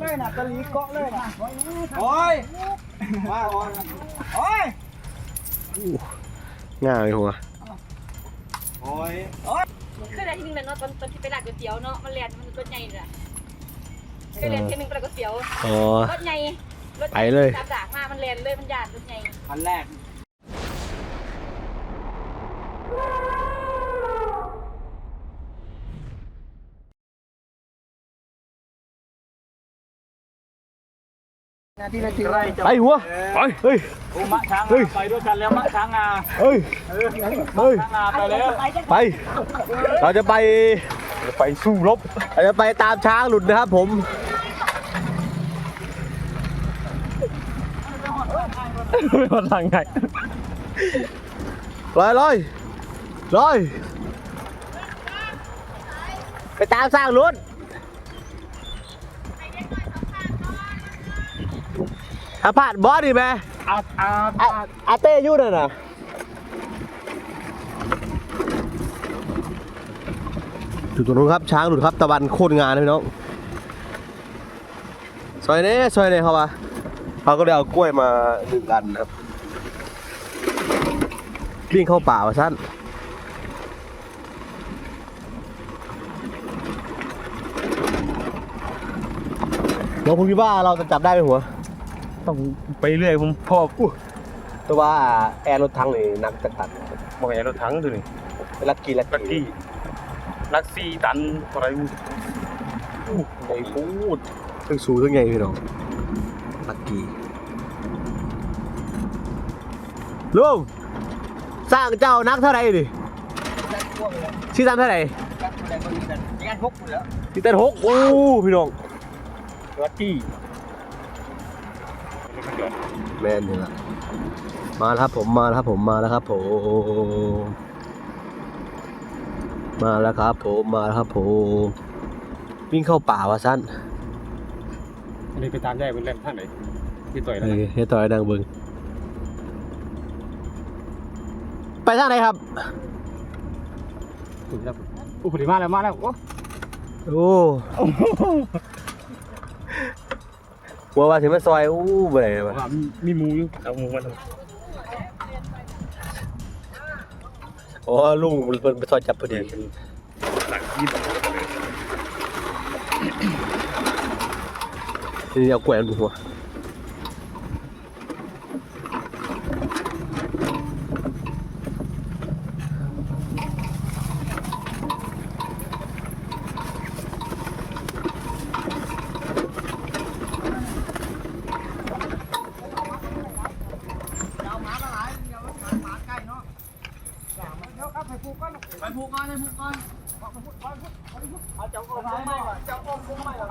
เลยนะตะลีเกาะเลยนะโอ้ยมาโอ้ยโอ้ยง่ายเลยหัวโอ้ยโอ้ยเคยได้ที่หนึงแล้วเนาะตอนตอนที่ไปร้านก๋วยเตี๋ยวเนาะมันแลนมันรถใหญ่เลยอะเคยเรียนที่หนึงไปร้านก๋วยเตี๋ยวอ๋อรถใหญ่รถไปเลยตามด่างมามันแลนเลยมันยานรถใหญ่อันแรก ไรจะไปหัวไปเฮ้ยโอ้มะช้างเฮ้ยไปด้วยกันแล้วมะช้างงาเฮ้ยเฮ้ยช้างงาไปแล้วไป เราจะไปไปสู้รบเราจะไปตามช้างหลุดนะครับผมไม่มาทางไงลอยลอยลอยไปตามสร้างรถ อาพาดบอสดิแม่อาอาอาอาเต้อยุ่น่ะนะอยู่ตรงนู้นครับช้างหลุดครับตะวันโคตรงานเลยพี่น้องซอยนี้ซอยนี้เขามาเขาก็เลยเอากล้วยมาหนึ่งอันนะครับวิ่งเข้าป่าวะสั้นน้องคุณคิดว่าเราจะจับได้ไหมหัว ต้องไปเรื่อยผมพ่ออู้แต่ว่าแอร์รถทั้งนี่หนักจัดตันบอกไงรถถังตัวนี้ลักกี้ลักลักกี้ลักซี่ตันอะไรอู้ไอ้พูดซึ่งสูงซึ่งไงพี่น้องลักกี้ลุงสร้างเจ้านักเท่าไหร่ดิชื่อตามเท่าไหร่งานพกหมดแล้วที่เต้นหกโอ้พี่น้องลักกี้แมนนี่ละมาแล้วครับผมมาแล้วครับผมมาแล้วครับผมมาแล้วครับผมมาแล้วครับผมวิ่งเข้าป่าวะสั้นอันนี้ไปตามได้เป็นแรมท่านไหนที่ต่อยเอแล้วอให้ต่อยดังเบิงไปทางไหนครับถูกครับอู้ผลิมาแล้วมาแล้วโอ้โอ้ หัวว่าถึงมาซอยอู้บ่ได้วะว่ามีหมูอยู่เอาหมูมาทอ๋อลุงมันเป็นไปซอยจับพอำดีเป็นหลักยี่สิบนี่เอาแกวนหัว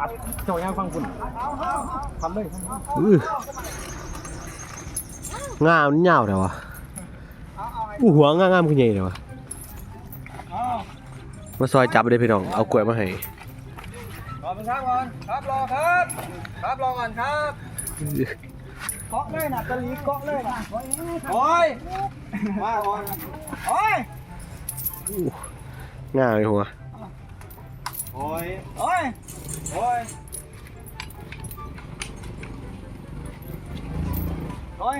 อัดเจ้าย่างฟังคุณทำเลยอื้อง่ามนยาวแต่วะอู้หัวง่ามๆคือใหญ่แต่วะมาซอยจับได้พี่น้อง เอากล้วยมาให้รอเป็นครับก่อนครับรอครับ ครับรอก่อนครับเกาะเลยนะตะลีเกาะเลยนะโอ้ยมาโอ้ยโอ้ยง่ามเลยหัว โอ้ย โอ้ย โอ้ย โอ้ย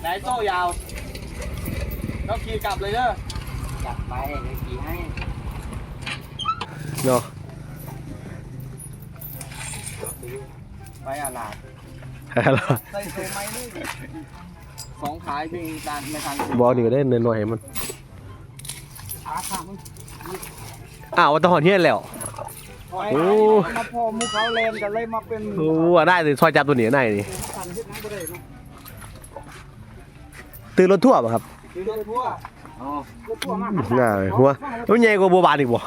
ไหนโซ่ยาวเราขี่กลับเลยเด้อจับไปเดี๋ยวขี่ให้ เนาะไปอาลาดฮัลโหลใส่เซไม้เลยสองขายเพียงการในทางบอลนี่ก็ได้เนินหน่อยให้มันขาขามึง อ้าวว่าตะหอนเฮียนแล้ว โอ้ มาพอมูเขาเลนกันเลยมาเป็นโอ้ว่าได้เลยซอยจับตัวนี้ได้นี่พันที่นั่งบ่ได้เนาะตื่นรถทั่วป่ะครับคือรถทั่วอ๋อรถทั่วมากง่ายหัวมันใหญ่กว่าบัวบานอีกบ่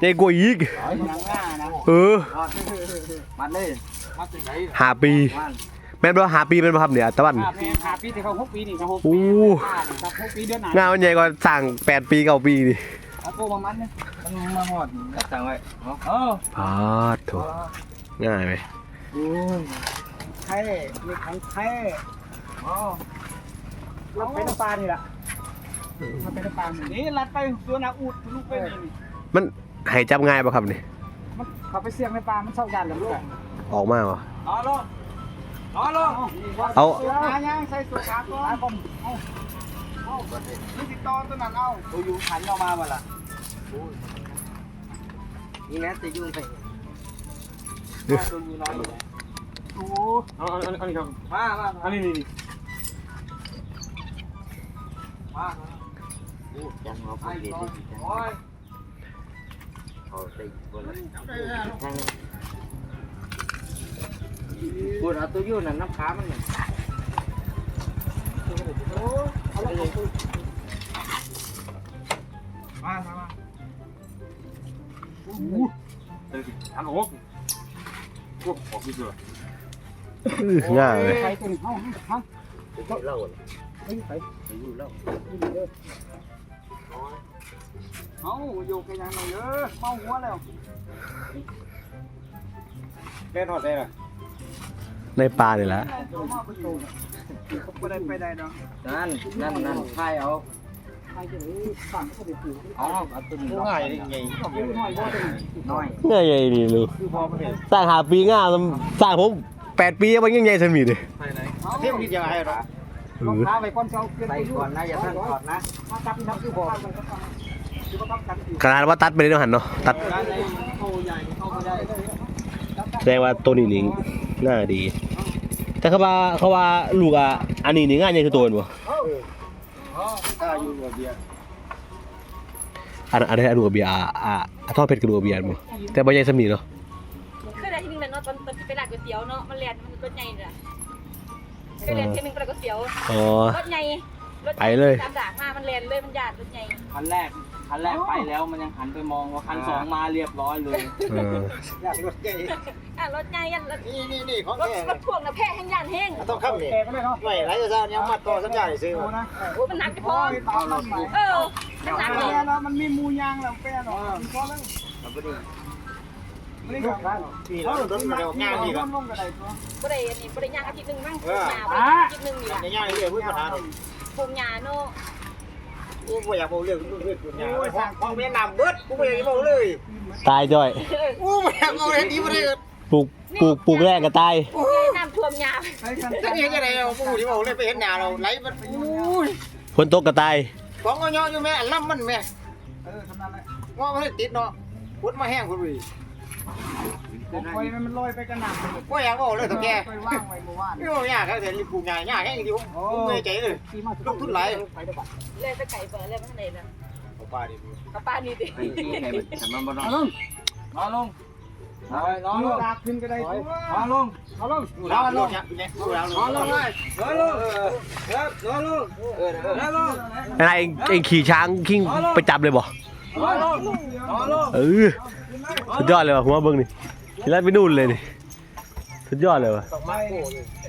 ใหญ่กว่าอีกหนังหน้านะเออมัดเลยมัดถึงไหนหาปีแม่นบ่หาปีเป็นบ่ครับเนี่ยตะวัน ห้าปีห้าปีที่เขาหกปีนี่เขาหกโอ้ปีครับหกปีเดือนไหนงานมันใหญ่กว่าสั่งแปดปีเก้าปีดิเอาโกมามันเนี่ย มันมาหอดจังไว้เออพาดโถง่ายไหมดูไข่มีของไข่อ๋อเราไปน้ำปลานี่แหละเราไปน้ำปลานี่รัดไปสวนอาอูดลูกไปนี่มันให้จับง่ายป่ะครับนี่มันเขาไปเสี่ยงในป่ามันเศร้ายันแล้วลูกออกมาวะนอนลงนอนลงเอาหายังใส่สูทขาก่อนผมเอาเอานี่ติดต่อตัวนั้นเอาตัวอยู่ขันออกมาบ่ล่ะ นี่นะจะยุ่งไปตัวอยู่น้อยอยู่ไหนโอ้เอาอันอันอันนี้ครับมามาอันนี้นี่นี่มาจังหวะพไอ้อดีก่อนจังโอ้ยเอาไปบนพูดเอาตัวยู่นั่นน้ำขามันเนี่ยมามามาเดี๋ หันโอ้โหพวกออกนี่เสืออื้อง่ายเลยใครตัวนี้เอาเอาเล่าไปไปอยู่เล่าเอาโยกกันยังไงเออเมาหัวแล้วแค่ทอดได้ล่ะในปลาเนี่ยแหละตัวมาได้ไปได้เนาะนั่นนั่นนั่นใช่เอา ใครจะสั่าไปปลูกเอเอาตัวนี้ง่ายนี่ไงน้อยบ่ได้น้อยง่ายใหญ่ดีลูกคือพอมันเห็นสร้างหาปีง่ายสร้างผมแปดปีมันยังใหญ่สมีเลยเที่ยบกินยังไงหรอเอรองเท้าไปก้นเช้าเปลี่ยนใส่ไปก่อนนะอย่าท่านถอดนะมาจับที่ทำคือบอกคือว่าต้องกันอยู่ขนาดว่าตัดไปเลยนะหันเนาะตัดแสดงว่าตัวนี้นี่น่าดี แต่เขาว่าเขาว่าลูกอะอันนี้นี่ง่ายใหญ่คือตัวบ่ ถ้าอยู่กับเบียร์อันอันนี้อันลูกกับเบียร์อะอะอะทอดเผ็ดกับลูกกับเบียร์บ่แต่บ่ใหญ่สมีเนาะเคยได้ที่หนึงเลยเนาะตอนตอนที่ไปร้านก๋วยเตี๋ยวเนาะมันแลนมันรถใหญ่เลยเคยเรียนที่หนึงไปร้านก๋วยเตี๋ยวอ๋อ รถใหญ่รถไปเลย ตามด่างมามันแลนเลยมันยานรถใหญ่คันแรก คันแรกไปแล้วมันยังหันไปมองว่าคันสองมาเรียบร้อยเลยเอออยากรถใหญ่อะรถใหญ่ยันรถนี่นี่นี่ของรถแท้รถพ่วงนะแพ้แห้งยานแห้งต้องขับนี่แกก็ได้เนาะไม่ไรจะยังมัดต่อสัญญาซื้อโอ้นะโอ้ยมันหนักจะพอเอารถมาเออมันหนักเลยแล้วมันมีมูยางแล้วแป้เนาะพอแล้วนี่ก็ได้นี่แล้วรถมันเร็วง่ายดีก็กันลงก็ได้ตัวบ่ได้อันนี้บ่ได้ย่างอาทิตย์หนึงมั้งปลูกหญ้าบ่ได้ย่างอาทิตย์หนึงนี่ล่ะง่ายๆเลยพูดปัญหาหรอกปลูกหญ้าเนาะ กูไม่อยากบอกเรื่องเรื่องคุณยาห้องไม่นำเบิดกูไม่อยากบอกเลยตายจ้อยกูไม่อยากบอกเลยดีไม่ได้ปลูกปลูกปลูกแรกก็ตายยายน้ำท่วมหญ้าใช้กันถ้าเห็นจะได้เอากูที่บอกเลยไปเห็นหน้าเราไหลมันอุ้ยฝนตกก็ตายของก็ย่ออยู่แม่อันล้ำมันแม่เออทำนั้นแหละงอมันติดเนาะพุดมาแห้งพุ่นเลย ไฟมันลอยไปกันหนักกูอยากบอกเลยตัวแกไปว่างไว้เมื่อวานไม่บอกยากครับแต่รีบปลูกใหญ่ยากแห้งจริงผมผมไม่ใจเลยที่มาลงทุนหลายเลยไปไก่เปิดเลยไปทางไหนน่ะเอาปลาดิกับป้านี่ดิไอ้ที่ไหนมันมันบ่นอนนอนลงนอนนอนลงลากขึ้นก็ได้ตัวนอนลงเอาลงดูแล้วลงเนี่ยดูแล้วนอนลงเลยนอนลงครับนอนลงเออนอนลงไอ้เองเองขี่ช้างขิงไปจับเลยบ่นอนลงนอนลงเออสุดยอดเลยว่ะหัวเบิ้งนี่ ขี่ไล่ไปนู่นเลยนี่สุดยอดเลยวะไป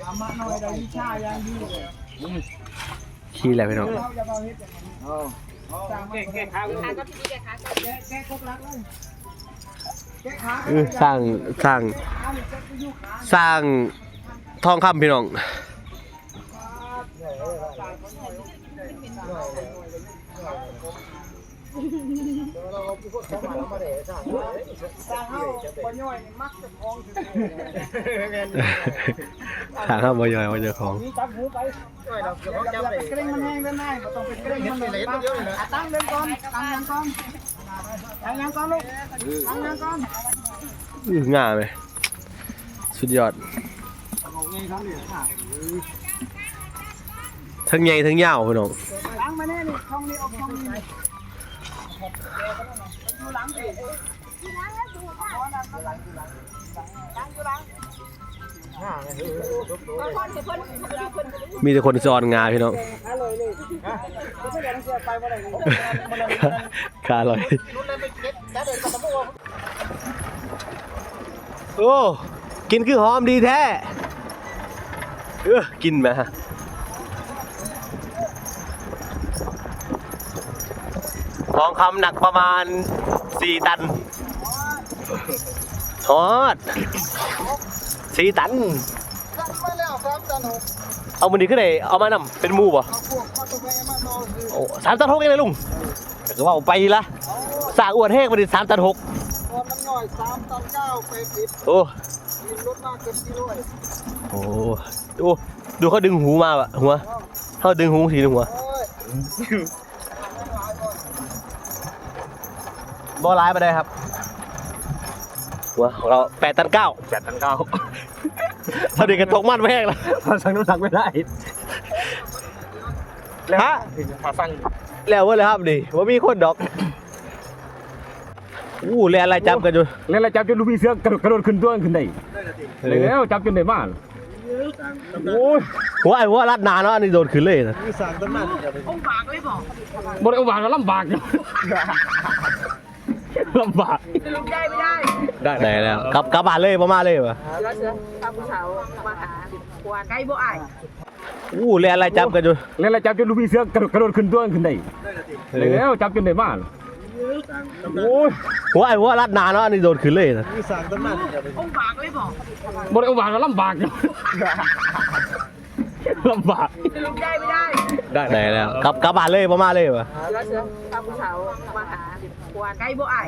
อามาหลยขี่น้องเราจะมาเฮ็ดอย่างนี้สร้างมันแก้ขาขาก็ที่แกขาก็แก้แก้ครบรักเลยแก้ขาเอสร้างสร้างสร้างทองคำพี่น้อง สร้างเฮาบ่ย่อยนี่มักจะคล้องถึงสร้างข้าวบอยอยว่าเจ้าของนี่จับหูไปอย่าไปเกรงมันแห้งด้ไหมบ่ต้องไปเกรงมันเลยตั้งเดินก่อนตั้งยังก่อนตั้งยังก่อนลูกตั้งยังก่อนก้อง่ายไหมสุดยอดทั้งใหญ่ทั้งยาวพี่น้องตั้งมาแน่นี่ช่องนี้ออกช่องนี้ มีแต่คนจอนงาพี่น้องขาเลยเลยไม่ใช่อย่อยโอ้ กินคือหอมดีแท้ เออกินไหมฮ ทองคำหนักประมาณ 4 ตันทอดสี่ตันมาแล้วครับจันหกเอามันดีขึ้นไหนเอามานำเป็นหมูป่เอาพวกมาตัวแม่มานอนคือโอ้สามตันหกเองเลยลุงแต่ก็ว่าเอาไปละสางอวดแห้งมาดิสามตันหกตอนมันหน่อยสามตันเก้าแปสิบโอ้กินรถมากเกินกิโลโหดูดูเขาดึงหูมาอะหัวเขาดึงหูทีหัว โอ้ย บอลไลน์มาได้ครับหัวของเราแปดตันเก้าแปดตันเก้าเท่าเด็กกระตกมันแพงแล้วสั่งน้ำหนักไม่ได้ฮะฟังแล้วเว่าเลยครับดิว่ามีคนดอกอู้เรียนอะไรจำกันอยู่แล้วเราจับจนลูกพี่เสือกระโดดกระโดดขึ้นตัวขึ้นได้แล้วจับจนได้มากโอ้ยหัวไอ้หัวรัดหนาเนาะอันนี้โดนขึ้นเลยนะมีสามต้นมันอย่าไปบริวารก็ลำบากอยู่ ลำบากได้ได้แล้วกลับกลับบ้านเลยประมาณเลยปะแล้วเสือพาผู้สาวมาหาควานไก่บ่อายอู้เรียนอะไรจำกันอยู่แล้วเราจับจนลูกพี่เสือกระโดดกระโดดขึ้นตัวขึ้นได้แล้วจับจนได้มากโอ้ยหัวไอ้หัวรัดหนาเนาะอันนี้โดนขึ้นเลยนะมีสามต้นมันอย่าไปบริวารก็ลำบากอยู่ลำบากได้ได้ ได้ไหนแล้วกลับกลับบ้านเลยบ่มาเลยบ่แล้วเสือตาผู้สาวมาหาครัวใกล้บ่อ้าย